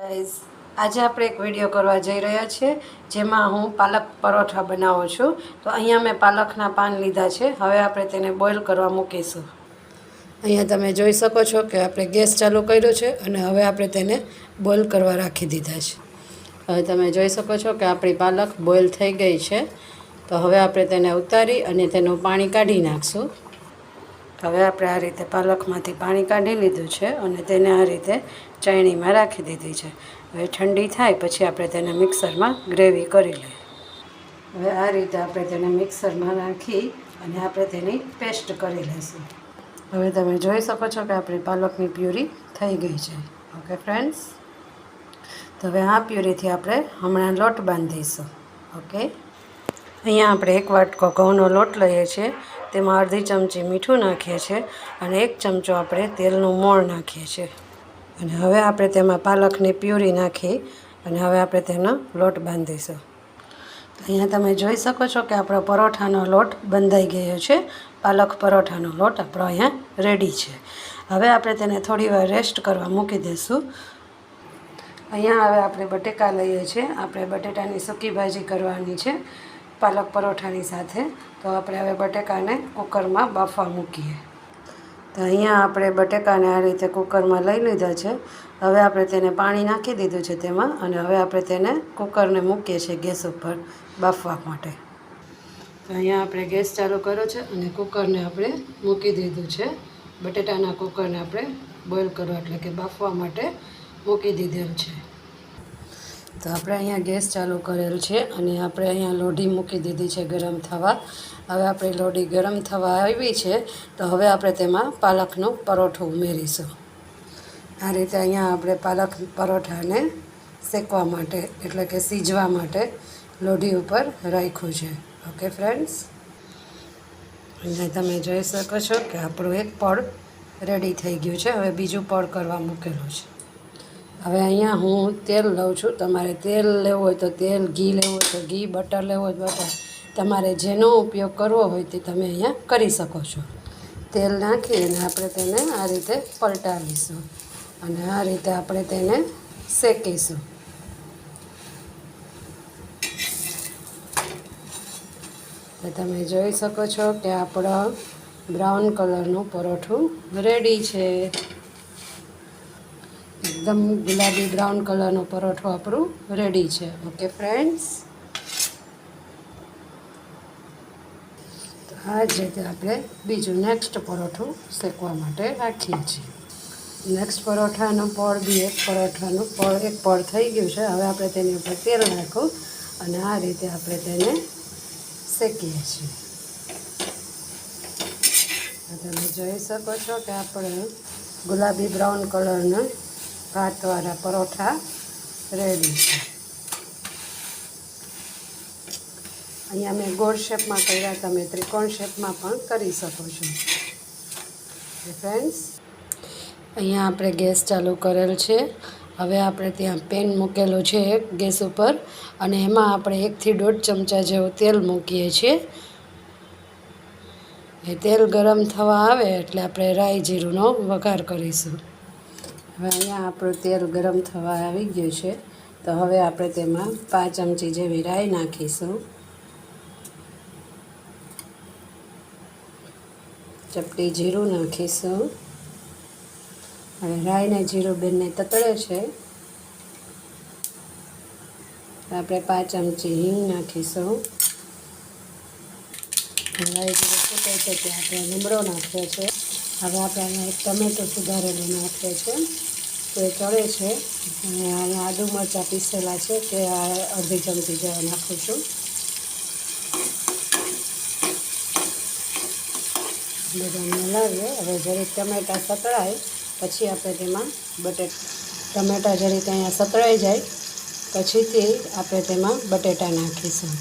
આજે આપણે એક વીડિયો કરવા જઈ રહ્યા છીએ, જેમાં હું પાલક પરોઠા બનાવું છું. તો અહીંયા મેં પાલકના પાન લીધા છે. હવે આપણે તેને બોઇલ કરવા મૂકીશું. અહીંયા તમે જોઈ શકો છો કે આપણે ગેસ ચાલુ કર્યો છે અને હવે આપણે તેને બોઇલ કરવા રાખી દીધા છે. હવે તમે જોઈ શકો છો કે આપણી પાલક બોઇલ થઈ ગઈ છે. તો હવે આપણે તેને ઉતારી અને તેનું પાણી કાઢી નાખશું. હવે આપણે આ રીતે પાલકમાંથી પાણી કાઢી લીધું છે અને તેને આ રીતે ચાયણીમાં રાખી દીધી છે. હવે ઠંડી થાય પછી આપણે તેને મિક્સરમાં ગ્રેવી કરી લઈએ. હવે આ રીતે આપણે તેને મિક્સરમાં નાખી અને આપણે તેની પેસ્ટ કરી લઈશું. હવે તમે જોઈ શકો છો કે આપણી પાલકની પ્યુરી થઈ ગઈ છે. Okay, friends? તો હવે આ પ્યુરીથી આપણે હમણાં લોટ બાંધીશું. ઓકે? અહીંયા આપણે એક વાટકો ઘઉંનો લોટ લઈએ છીએ. તેમાં અડધી ચમચી મીઠું નાખીએ છીએ અને એક ચમચો આપણે તેલનું મોણ નાખીએ છીએ. અને હવે આપણે તેમાં પાલકની પ્યુરી નાખી અને હવે આપણે તેનો લોટ બાંધીશું. અહીંયા તમે જોઈ શકો છો કે આપણો પરોઠાનો લોટ બંધાઈ ગયો છે. પાલક પરોઠાનો લોટ આપણો અહીંયા રેડી છે. હવે આપણે તેને થોડી રેસ્ટ કરવા મૂકી દઈશું અહીંયા હવે આપણે બટેકા લઈએ છીએ. આપણે બટેટાની સૂકી ભાજી કરવાની છે. પાલક પરોઠાની સાથે. તો આપણે હવે બટેકાને કુકરમાં બાફવા મૂકીએ. તો અહીંયા આપણે બટેકાને આ રીતે કુકરમાં લઈ લીધા છે. હવે આપણે તેને પાણી નાખી દીધું છે તેમાં અને હવે આપણે તેને કુકરને મૂકીએ છીએ ગેસ ઉપર બાફવા માટે. તો અહીંયા આપણે ગેસ ચાલુ કર્યો છે અને કુકરને આપણે મૂકી દીધું છે. બટેટાના કુકરને આપણે બોઇલ કરવા એટલે કે બાફવા માટે મૂકી દીધેલ છે. તો આપણે અહીંયા ગેસ ચાલુ કરેલ છે અને આપણે અહીંયા લોઢી મૂકી દીધી છે ગરમ થવા. હવે આપણે લોઢી ગરમ થવા આવી છે તો હવે આપણે તેમાં પાલકનું પરોઠું ઉમેરીશું. આ રીતે અહીંયા આપણે પાલક પરોઠાને શેકવા માટે, એટલે કે સીજવા માટે લોઢી ઉપર રાખ્યું છે. Okay friends? અને તમે જોઈ શકો છો કે આપણું એક પડ રેડી થઈ ગયું છે. હવે બીજું પડ કરવા મૂકેલું છે. હવે અહીંયા હું તેલ લઉં છું. તમારે તેલ લેવું હોય તો તેલ, ઘી લેવું હોય તો ઘી, બટર લેવું હોય બટર. તમારે જેનો ઉપયોગ કરવો હોય તે તમે અહીંયા કરી શકો છો. તેલ નાખી અને આપણે તેને આ રીતે પલટાવીશું. અને આ રીતે આપણે તેને શેકીશું. તો તમે જોઈ શકો છો કે આપણો બ્રાઉન કલરનું પરોઠું રેડી છે. એકદમ ગુલાબી બ્રાઉન કલરનો પરોઠો આપણું રેડી છે. ઓકે ફ્રેન્ડ્સ આ જ રીતે આપણે બીજું નેક્સ્ટ પરોઠું શેકવા માટે રાખીએ છીએ. નેક્સ્ટ પરોઠાનું પળ બી એક પરોઠાનું પળ એક પળ થઈ ગયું છે. હવે આપણે તેની ઉપર તેલ નાખું અને આ રીતે આપણે તેને શેકીએ છીએ. તમે જોઈ શકો છો કે આપણે ગુલાબી બ્રાઉન કલરના ભાતવાળા પરોઠા રેડી છે. અહીંયા મેં ગોળ શેપમાં કર્યા, તમે ત્રિકોણ શેપમાં પણ કરી શકો છો. ફ્રેન્ડ્સ અહીંયા આપણે ગેસ ચાલુ કરેલ છે. હવે આપણે ત્યાં પેન મૂકેલો છે એક ગેસ ઉપર અને એમાં આપણે એકથી દોઢ ચમચા જેવું તેલ મૂકીએ છીએ. એ તેલ ગરમ થવા આવે એટલે આપણે રાઈ જીરુંનો વઘાર કરીશું. હવે અહીંયા આપણું તેલ ગરમ થવા આવી ગયું છે. તો હવે આપણે તેમાં પાંચ ચમચી જેવી રાઈ નાખીશું. ચપટી જીરું નાખીશું. હવે રાઈ ને જીરું બંને તતળે છે. આપણે પાંચ ચમચી હિંગ નાખીશું. રાઈ જીરું ફૂટે છે ત્યાં આપણે લીમડો નાખ્યો છે. હવે આપણે અહીંયા એક ટમેટું સુધારેલું નાખીએ છે. તે ચડે છે. અને અહીંયા આદુ મરચાં પીસેલા છે તે અડધી ચમચી જેવા નાખું છું. બધા મલાવીએ હવે જરીક ટમેટાં સતળાય, પછી આપણે તેમાં બટેટ, ટમેટાં જરીક અહીંયા સતળાઈ જાય, પછીથી આપણે તેમાં બટેટા નાખીશું.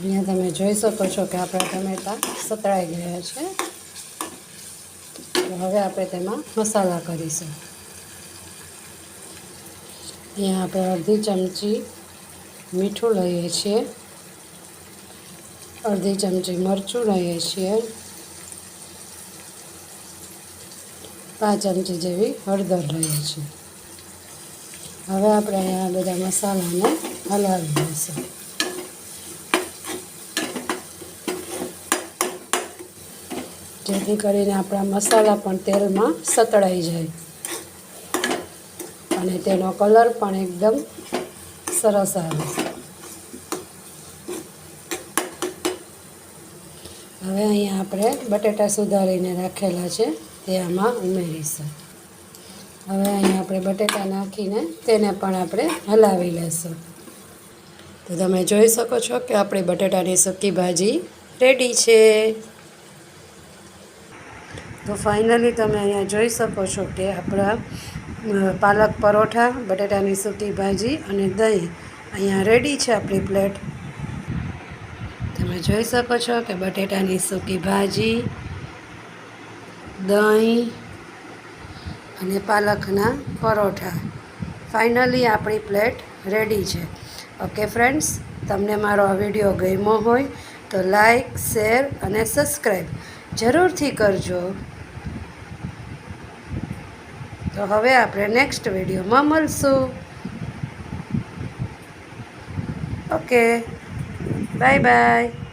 અહીંયા તમે જોઈ શકો છો કે આપણા ટમેટાં સતળાઈ ગયા છે. હવે આપણે તેમાં મસાલા કરીશું. અહીંયા આપણે અડધી ચમચી મીઠું લઈએ છીએ અડધી ચમચી મરચું લઈએ છીએ પાંચ ચમચી જેવી હળદર લઈએ છીએ હવે આપણે અહીંયા બધા મસાલાને હલાવી દઈશું જેથી કરીને આપણા મસાલા પણ તેલમાં સતળાઈ જાય અને તેનો કલર પણ એકદમ સરસ આવે હવે અહીંયા આપણે બટેટા સુધારીને રાખેલા છે તે આમાં ઉમેરીશું. હવે અહીંયા આપણે બટેટા નાખીને તેને પણ આપણે હલાવી લેશું. તો તમે જોઈ શકો છો કે આપણી બટેટાની સૂકી ભાજી રેડી છે. તો ફાઇનલી તમે અહીંયા જોઈ શકો છો કે આપણા પાલક પરોઠા, બટેટાની સૂકી ભાજી અને દહીં. અહીંયા રેડી છે આપણી પ્લેટ તમે જોઈ શકો છો કે બટેટાની સૂકી ભાજી, દહીં અને પાલકના પરોઠા. ફાઇનલી આપણી પ્લેટ રેડી છે. ઓકે ફ્રેન્ડ્સ તમને મારો આ વીડિયો ગમ્યો હોય તો લાઈક શેર અને સબસ્ક્રાઈબ જરૂરથી કરજો. તો હવે આપણે નેક્સ્ટ વિડીયોમાં મળશું. Okay bye bye